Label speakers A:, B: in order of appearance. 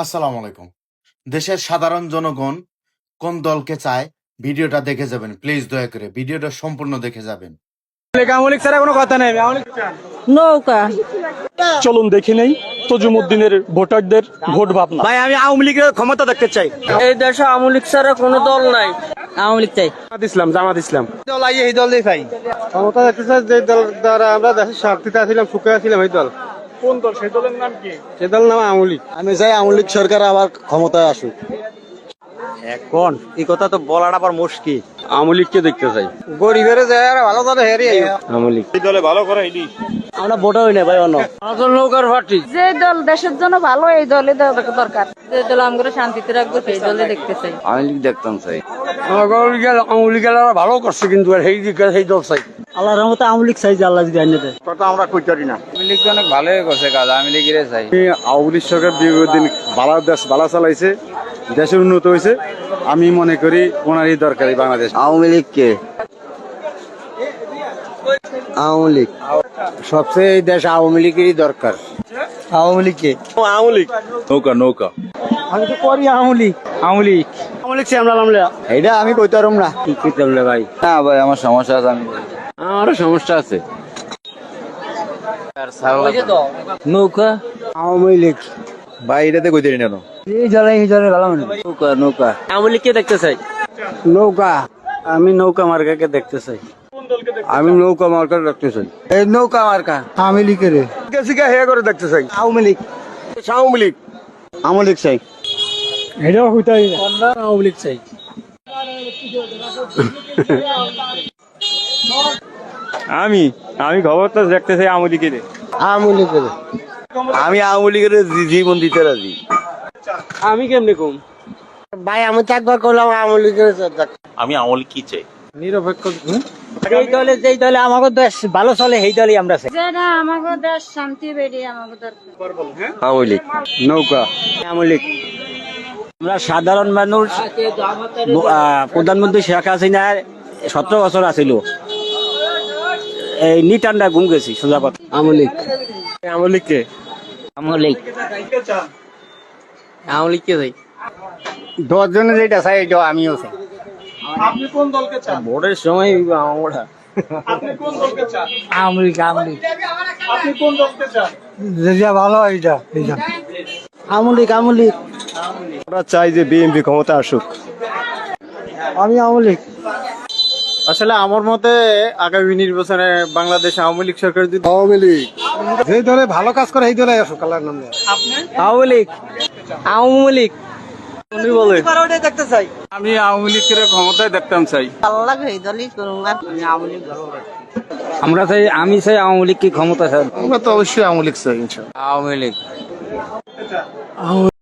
A: আসসালামু আলাইকুম। দেশের সাধারণ জনগণ কোন দলকে চায় ভিডিওটা দেখে যাবেন প্লিজ দয়া করে ভিডিওটা সম্পূর্ণ দেখে যাবেন।
B: আমলিক ছাড়া কোনো কথা নেই
C: নৌকা।
D: চলুন দেখে নেই তজুমুদ্দিনের ভোটারদের ভোট ভাবনা।
B: ভাই আমি আওয়ামী লীগের ক্ষমতা দেখতে চাই।
C: এই দেশে আওয়ামী লীগ ছাড়া কোনো দল নাই। আওয়ামী লীগ চাই।
D: জামাত ইসলাম জামাত ইসলাম।
B: দল আইয়ে এই দল ভাই।
E: ক্ষমতা দেখতে চাই যে দল দ্বারা আমরা দেশের শান্তিতে আছিলাম সুখে আছিলাম এই দল।
D: কোন দল? সেই দলের নাম কি?
E: সে দল নাম আওয়ামী লীগ।
B: আমি চাই আওয়ামী লীগ সরকার আবার ক্ষমতায় আসুক। এখন এই কথা তো বলাটা আবার মুশকিল।
E: আওয়ামী লীগকে দেখতে চাই।
B: গরিবের যায় আর ভালো দলে হেরি
E: আওয়ামী লীগ।
B: আমরা ভোটার হই না ভাই অন্য। নৌকার পার্টি।
C: যে দল দেশের জন্য ভালো এই দলে দরকার। যে দল আমরা শান্তিতে রাখব সেই দলে দেখতে চাই।
E: আওয়ামী লীগের ভালো করছে কিন্তু আর সেই দিকে সেই দল চাই।
B: আল্লাহর রহমতে আওয়ামী লীগ চাই যে আল্লাহ যদি আইনে দেয়।
E: কথা আমরা কইতারি না।
F: আওয়ামী লীগ সরকার বিগত দিন ভালো দেশ ভালো চালাইছে দেশের উন্নত হয়েছে আমি মনে করি ওনারই দরকারি বাংলাদেশ।
B: আওয়ামী লীগ কে আওয়ামী লীগ।
E: সবচেয়ে এই দেশ আওয়ামী লীগেরই দরকার।
B: আওয়ামী লীগ কে আওয়ামী লীগ।
F: নৌকা নৌকা।
B: আমি তো করি আওয়ামী লীগ। আওয়ামী লীগ। আওয়ামী লীগ আমরা আমি কইতে পারম না। কি কইতে ভাই?
F: না ভাই আমার সমস্যা আছে আমি
E: আমারও সমস্যা আছে।
B: নৌকা? আওয়ামী লীগ।
F: ভাই এটাতে কইতারি না
B: এই জলে এই জলে ভালো নৌকা নৌকা। আওয়ামী লীগকে দেখতে চাই। নৌকা। আমি নৌকা মার্কাকে দেখতে চাই।
E: আমি নৌকা মার্কার রাখতে চাই।
B: এই নৌকা মার্কা
E: আওয়ামী লীগের। সিকা হে করে দেখতে চাই?
B: আওয়ামী লীগ।
E: আওয়ামী লীগ।
B: আওয়ামী লীগ চাই।
D: এটাও হইতাই
B: আওয়ামী লীগ চাই।
D: আমি আমি খবর তো দেখতে চাই আওয়ামী লীগের।
E: আওয়ামী লীগের।
B: আমি আওয়ামী লীগের জীবন দিতে রাজি।
D: আমি কেমনে কম?
E: ভাই আমি তো একবার করলাম আওয়ামী লীগের
B: নিরপেক্ষ এই দলে যেই দলে আমাকে দেশ ভালো চলে সেই দলই আমরা চাই।
C: যেটা আমাকে দেশ শান্তি আমাকে দরকার।
E: আওয়ামী লীগ নৌকা।
B: আওয়ামী লীগ। আমরা সাধারণ মানুষ প্রধানমন্ত্রী শেখ হাসিনার সতেরো বছর আছিল। এই নিটান্ডা ঘুম গেছি সোজা কথা। আওয়ামী লীগ।
D: আওয়ামী লীগকে
B: আওয়ামী লীগ। আওয়ামী লীগ কে চাই
E: দশ জনে যেটা চাই এটা আমিও চাই।
D: আপনি কোন দলকে চান?
B: ভোটের সময় আমরা।
D: আপনি কোন দলকে চান?
B: আওয়ামী লীগ
D: আপনি কোন দলকে চান?
E: যেটা ভালো এইটা এইটা
B: আওয়ামী লীগ
F: আমরা চাই যে বিএনপি ক্ষমতা আসুক।
B: আমি আওয়ামী
E: আসলে আমার মতে আগামী নির্বাচনে বাংলাদেশ আওয়ামী লীগ সরকার যদি
F: আওয়ামী লীগ।
E: যে দলে ভালো কাজ করে এই দলে আসুক আল্লাহর নাম।
B: আওয়ামী লীগ। আওয়ামী লীগ
D: উনি বলে
B: দেখতে চাই
F: আমি আওয়ামী লীগের ক্ষমতায় দেখতাম চাই।
B: আমরা চাই আমি চাই আওয়ামী লীগ কি ক্ষমতা চাই
F: আমরা তো অবশ্যই আওয়ামী লীগ চাই
B: আওয়ামী লীগ।